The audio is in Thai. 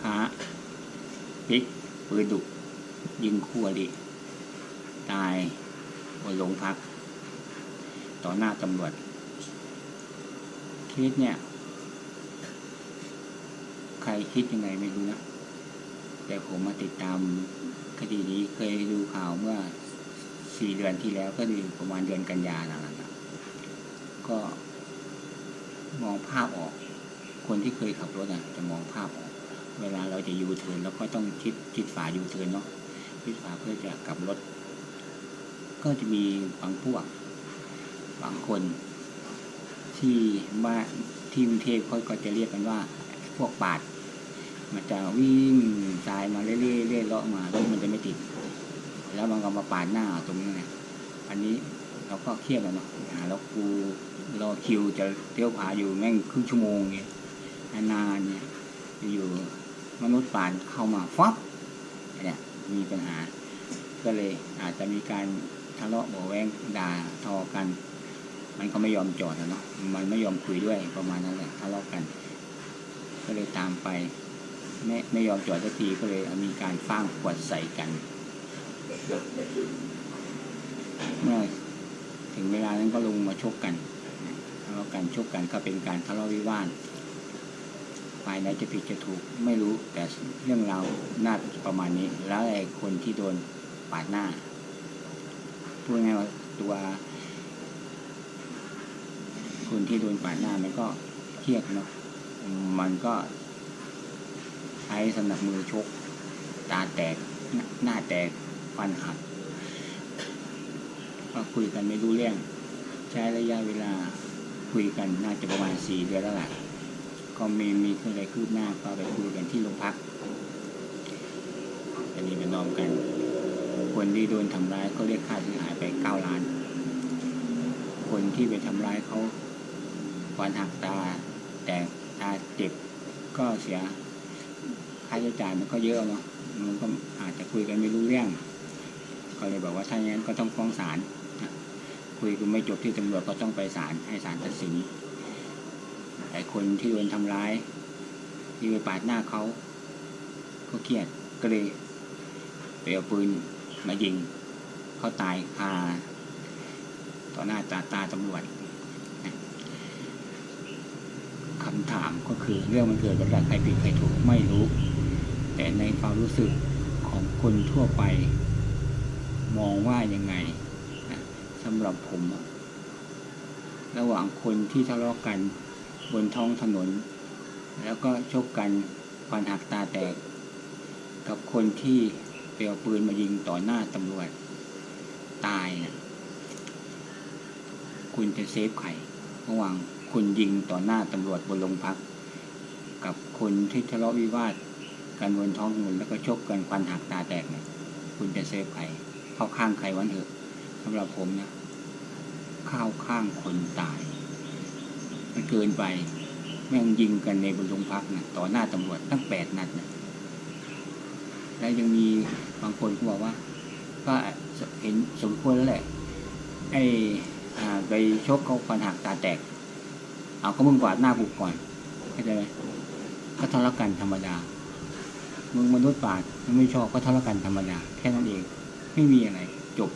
ค้าปิกปืนดุยิงคู่อริตายบนโรงพัก ต่อหน้าตำรวจเคสเนี่ย ใครคิดยังไงไม่รู้นะ แต่ผมมาติดตามคดีนี้เคยดูข่าวเมื่อสี่เดือนที่แล้วก็ดูประมาณเดือนกันยานั่นแหละครับก็มองภาพออก คนที่เคยขับรถอะจะมองภาพออก เวลาเราจะยูเทิร์นเราก็ต้องคิดคิดฝายูเทิร์นเนาะคิดฝาเพื่อจะกลับรถ ก็จะมีบางพวกบางคน ที่บ้านที่กรุงเทพเขาก็จะเรียกกันว่า พวกปาด มันจะวิ่งสายมาเรื่อยๆเรื่อยเลาะมารถมันจะไม่ติด แล้วมันก็มาปาดหน้าตรงนี้ไงอันนี้เราก็เครียดแล้วเนาะหาแล้วกูรอคิวจะเที่ยวผาอยู่แม่งครึ่งชั่วโมงเงี้ยนานเนี่ยอยู่ มนุษย์ปานเข้ามาฟับเนี่ยมีปัญหา ก็เลยอาจจะมีการทะเลาะเบาะแวงด่าทอกัน มันก็ไม่ยอมจอดอะเนาะมันไม่ยอมคุยด้วยประมาณนั้นแหละทะเลาะกัน ก็เลยตามไปไม่ไม่ยอมจอดสักทีก็เลยมีการฟ้างขวดใส่กันเมื่อถึงเวลานั้นก็ลงมาชกกันทะเลาะกันชกกันก็เป็นการทะเลาะวิวาท ฝ่ายไหนจะผิดจะถูกไม่รู้แต่เรื่องราวน่าประมาณนี้ แล้วไอ้คนที่โดนปาดหน้าพูดง่ายว่าตัว คนที่โดนปาดหน้ามันก็เครียดเนาะมันก็ใช้สนับมือชก ตาแตกหน้าหน้าแตกฟันหักก็คุยกันไม่รู้เรื่อง ใช้ระยะเวลาคุยกันน่าจะประมาณสี่เดือนแล้วแหละ ก็มีมีอะไรคืบหน้าก็ไปคุยกันที่โรงพักจะมีเป็นนอมกันคนที่โดนทำร้ายก็เรียกค่าเสียหายไปเก้าล้าน คนที่ไปทำร้ายเขาฟันหักตา แตกตาเจ็บก็เสียค่าใช้จ่ายมันก็เยอะเนาะมันก็อาจจะคุยกันไม่รู้เรื่อง ก็เลยบอกว่าถ้าอย่างนั้นก็ต้องฟ้องศาลคุยกันไม่จบที่ตำรวจก็ต้องไปศาลให้ศาลตัดสิน ไอ้คนที่โดนทำร้าย ที่ไปปาดหน้าเขาก็เครียดก็เลยไปเอาปืนมายิงเขาตายคาต่อหน้าตาตาตำรวจคำถามก็คือเรื่องมันเกิดจากใครผิดใครถูกไม่รู้ แต่ในความรู้สึกของคนทั่วไป มองว่ายังไงสำหรับผม ระหว่างคนที่ทะเลาะกัน บนท้องถนน แล้วก็ชกกันฟันหักตาแตก กับคนที่เปลวปืนมายิงต่อหน้าตำรวจ ตายนะคุณจะเซฟใครระหว่างคุณยิงต่อหน้าตำรวจบนโรงพัก กับคนที่ทะเลาะวิวาทกันบนท้องถนนแล้วก็ชกกันฟันหักตาแตกเนี่ยคุณจะเซฟใครเข้าข้างใครวันเถอะสำหรับผมนะเข้าข้างคนตาย มันเกินไป แม่งยิงกันในบนโรงพักนะต่อหน้าตำรวจตั้งแปดนัดนะแล้วยังมีบางคนก็บอกว่า ก็เห็นสมควรแล้วแหละ ไอ้ไปชกเขาฟันหักตาแตก เอาก็มึงกวาดหน้ากูก่อนเข้าใจไหมก็ทะเลาะกันธรรมดา มึงมนุษย์ปาดมึงไม่ชอบก็ทะเลาะกันธรรมดา แค่นั้นเอง ไม่มีอะไรจบ